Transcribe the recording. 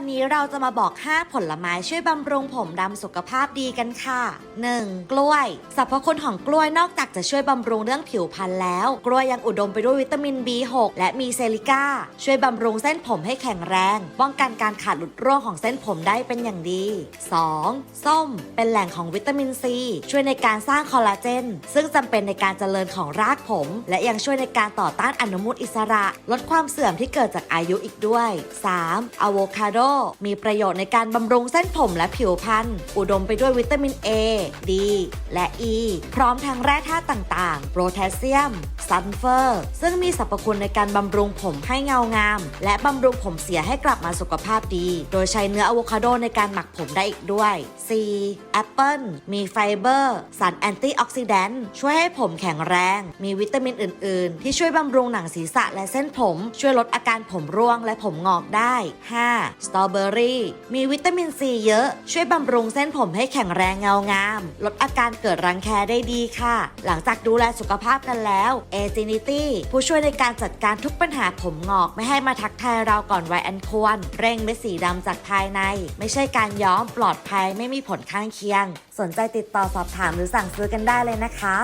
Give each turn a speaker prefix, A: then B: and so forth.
A: วันนี้เราจะมาบอก 5 ผลไม้ช่วยบำรุงผมดำสุขภาพดีกันค่ะ 1. กล้วย สรรพคุณของกล้วยนอกจากจะช่วยบำรุงเรื่องผิวพรรณแล้ว กล้วยยังอุดมไปด้วยวิตามิน B6 และมีเซลิก้า ช่วยบำรุงเส้นผมให้แข็งแรง ป้องกันการขาดหลุดร่วงของเส้นผมได้เป็นอย่างดี 2. ส้ม เป็นแหล่งของวิตามินซีช่วยในการสร้างคอลลาเจน ซึ่งจำเป็นในการเจริญของรากผม และยังช่วยในการต่อต้านอนุมูลอิสระ ลดความเสื่อมที่เกิดจากอายุอีกด้วย 3. อะโวคาโดมีประโยชน์ในการบำรุงเส้นผมและผิวพรรณอุดมไปด้วยวิตามิน A D และ E พร้อมทั้งแร่ธาตุต่างๆ โพแทสเซียม ซัลเฟอร์ ซึ่งมีสรรพคุณในการบำรุงผมให้เงางาม และบำรุงผมเสียให้กลับมาสุขภาพดี โดยใช้เนื้ออะโวคาโดในการหมักผมได้อีกด้วย C แอปเปิลมีไฟเบอร์สารแอนตี้ออกซิแดนต์ช่วยให้ผมแข็งแรง มีวิตามินอื่น ๆ ที่ช่วยบำรุงหนังศีรษะและเส้นผม ช่วยลดอาการผมร่วงและผมงอกได้ 5. สตรอเบอรี่ มีวิตามินซีเยอะ ช่วยบำรุงเส้นผมให้แข็งแรงเงางาม ลดอาการเกิดรังแคได้ดีค่ะ หลังจากดูแลสุขภาพกันแล้ว a g i n i t y ผู้ช่วยในการจัดการทุกปัญหาผมงอกไม่ให้มาทักทายเราก่อนวัยอันควร เร่งเม็ดสีดำจากภายใน ไม่ใช่การย้อมปลอดภัยไม่มีผลข้างเคียง สนใจติดต่อสอบถามหรือสั่งซื้อกันได้เลยนะคะ